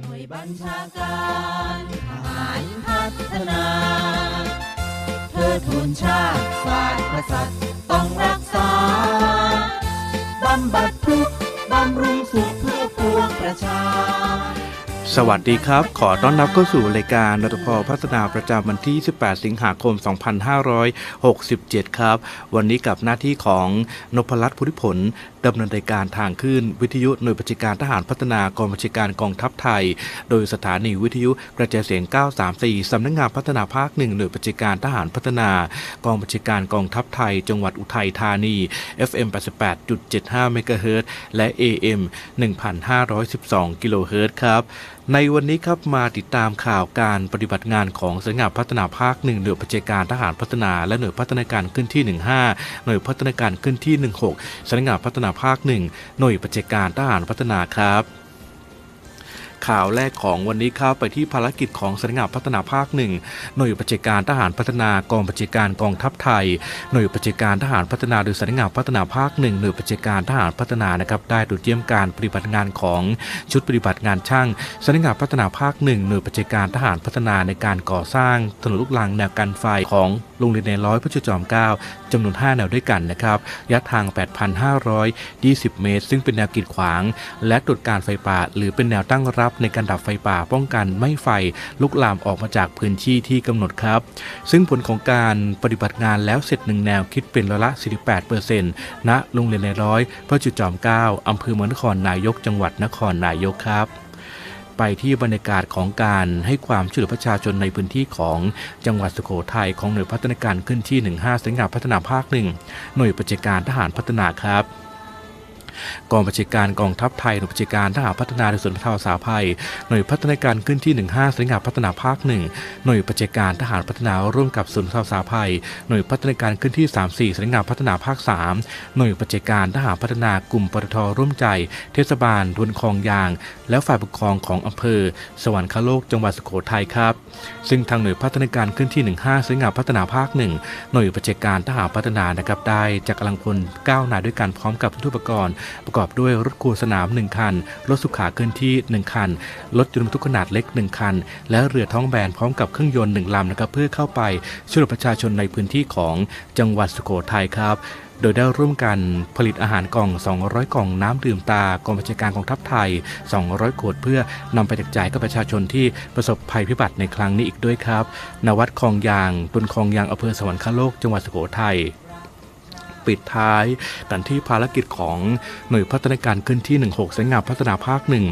หน่วยบัญชาการทหารพัฒนาเพื่อทูนชาติศาสตร์กษัตริย์ต้องรักษาบำบัดทุกบำรุงสุขเพื่อปวงประชา สวัสดีครับ ขอต้อนรับเข้าสู่รายการนตพพัฒนาประจำวันที่ 18 สิงหาคม 2567 ครับ วันนี้กับหน้าที่ของนพรัตน์พุทธิผลดำเนินรายการทางคลื่นวิทยุหน่วยบัญชาการทหารพัฒนากองบัญชาการกองทัพไทย โดยสถานีวิทยุกระจายเสียง 934 สำนักงานพัฒนาภาคหนึ่งหน่วยบัญชาการทหารพัฒนากองบัญชาการกองทัพไทย จังหวัดอุทัยธานี FM 88.75 เมกะเฮิรตซ์และ AM 1,512 กิโลเฮิรตซ์ครับในวันนี้ครับมาติดตามข่าวการปฏิบัติงานของสำนักงานพัฒนาภาคหนึ่งหน่วยบัญชาการทหารพัฒนาและหน่วยพัฒนาการขึ้นที่ 15 หน่วยพัฒนาการขึ้นที่ 16สำนักงานพัฒนาภาคหนึ่งหน่วยบัญชาการทหารพัฒนาครับ ข่าวแรกของวันนี้เข้าไปที่ภารกิจของสำนักงานพัฒนาภาคหนึ่งหน่วยบัญชาการทหารพัฒนากองบัญชาการกองทัพไทย หน่วยบัญชาการทหารพัฒนาโดยสำนักงานพัฒนาภาคหนึ่งหน่วยบัญชาการทหารพัฒนานะครับได้ตรวจเยี่ยมการปฏิบัติงานของชุดปฏิบัติงานช่างสำนักงานพัฒนาภาคหนึ่งหน่วยบัญชาการทหารพัฒนาในการก่อสร้างถนนลูกลังแนวกันไฟของโรงเรียนในร้อยพระจุจอมเกล้าจำนวน 5 แนวด้วยกันนะครับระยะทาง 8,520 เมตร ซึ่งเป็นแนวกีดขวาง และตรวจการไฟป่า หรือเป็นแนวตั้งรับในการดับไฟป่าป้องกันไม่ไฟลุกลามออกมาจากพื้นที่ที่กำหนดครับ ซึ่งผลของการปฏิบัติงานแล้วเสร็จหนึ่งแนวคิดเป็นร้อยละ 48%ณโรงเรียนในร้อยพระจุดจอมเกล้าอำเภอเมืองนครนายกจังหวัดนครนายกครับไปที่บรรยากาศของการให้ความช่วยเหลือประชาชนในพื้นที่ของจังหวัดสุโขทัยของหน่วยพัฒนาการขึ้นที่ 15สำนักงาพัฒนาภาคหนึ่งหน่วยประชาการทหารพัฒนาครับ กองบัญชาการกองทัพไทยหน่วยบัญชาการทหารพัฒนาในส่วนบรรเทาสาภัย หน่วยพัฒนาการขึ้นที่ 15สำนักงาพัฒนาภาคหนึ่งหน่วยบัญชาการทหารพัฒนาร่วมกับศูนย์บรรเทาสาภัย หน่วยพัฒนาการขึ้นที่ 34สำนักงาพัฒนาภาค 3 หน่วยบัญชาการทหารพัฒนากลุ่มปตทร่วมใจ เทศบาลทวนคลองยาง และฝ่ายปกครองของอำเภอ สวรรคโลกจังหวัดสุโขทัยครับ ซึ่งทางหน่วยพัฒนาการขึ้นที่ 15สำนักงาพัฒนาภาคหนึ่งหน่วยบัญชาการทหารพัฒนานะครับได้จากกำลังพล9นายด้วยกันพร้อมกับทุกอุปกรณ์ประกอบด้วยรถครัวสนาม 1 คัน รถสุขาเคลื่อนที่ 1 คัน รถยนต์บรรทุกขนาดเล็ก 1 คัน และเรือท้องแบนพร้อมกับเครื่องยนต์ 1ลำนะครับเพื่อเข้าไปช่วยเหลือประชาชนในพื้นที่ของจังหวัดสุโขทัยครับโดยได้ร่วมกันผลิตอาหารกล่อง 200 กล่องน้ำดื่มตากองบัญชาการกองทัพไทย 200 ขวดเพื่อนำไปแจกจ่ายกับประชาชนที่ประสบภัยพิบัติในครั้งนี้อีกด้วยครับ นวัดคลองยางตุนคลองยางอำเภอสวรรคโลกจังหวัดสุโขทัย ปิดท้ายกันที่ภารกิจของหน่วยพัฒนาการขึ้นที่ 16สำนักงานพัฒนาภาคหนึ่ง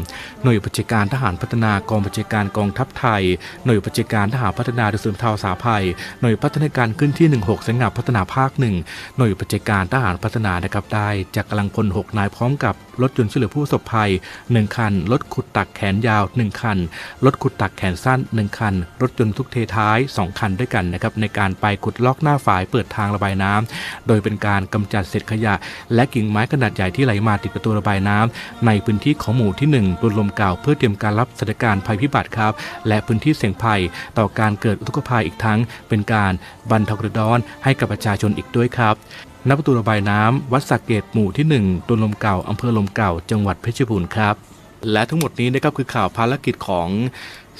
หน่วยบัญชาการทหารพัฒนากองบัญชาการกองทัพไทย หน่วยบัญชาการทหารพัฒนาดยศูนย์บรรเทาสาภัย หน่วยพัฒนาการขึ้นที่ 16สำนักงานพัฒนาภาคหนึ่งหน่วยบัญชาการทหารพัฒนานะครับได้จากกำลังพล6นายพร้อมกับรถยนต์ช่วยเหลือผู้ประสบภัย 1 คัน รถขุดตักแขนยาว 1 คัน รถขุดตักแขนสั้น 1 คัน รถยนต์ทุกเทท้าย 2 คันด้วยกันนะครับในการไปขุดลอกหน้าฝายเปิดทางระบายน้ำโดยเป็นการกำจัดเศษขยะ และกิ่งไม้ขนาดใหญ่ที่ไหลมาติดประตูระบายน้ำในพื้นที่ของหมู่ที่1รวนลมเก่าเพื่อเตรียมการรับสถานการณ์ภัยพิบัติครับ และพื้นที่เสี่ยงภัย ต่อการเกิดอุทกภัยอีกทั้ง เป็นการบรรเทากระดอนให้กับประชาชนอีกด้วยครับณประตูระบายน้ำวัดสักเกตหมู่ที่ 1ตุนลมเก่าอำเภอลมเก่า จังหวัดเพชรบูรณ์ครับ และทั้งหมดนี้นะครับคือข่าวภารกิจของ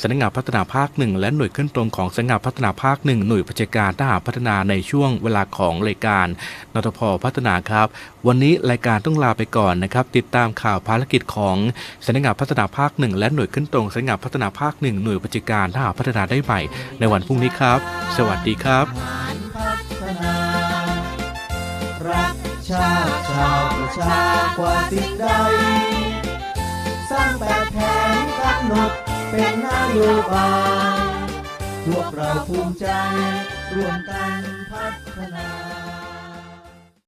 สำนักงานพัฒนาภาคหนึ่งและหน่วยขึ้นตรงของสำนักงานพัฒนาภาคหนึ่งหน่วยประชาการทหารพัฒนาในช่วงเวลาของรายการนทพพัฒนาครับ วันนี้รายการต้องลาไปก่อนนะครับ ติดตามข่าวภารกิจของสำนักงานพัฒนาภาคหนึ่งและหน่วยขึ้นตรงสำนักงานพัฒนาภาคหนึ่งหน่วยประชาการทหารพัฒนาได้ใหม่ ในวันพรุ่งนี้ครับ สวัสดีครับรักชาติชาวประชากว่าสิ่งใด แบบแผนกำหนดเป็นนโยบายพวกเราภูมิใจร่วมกันพัฒนา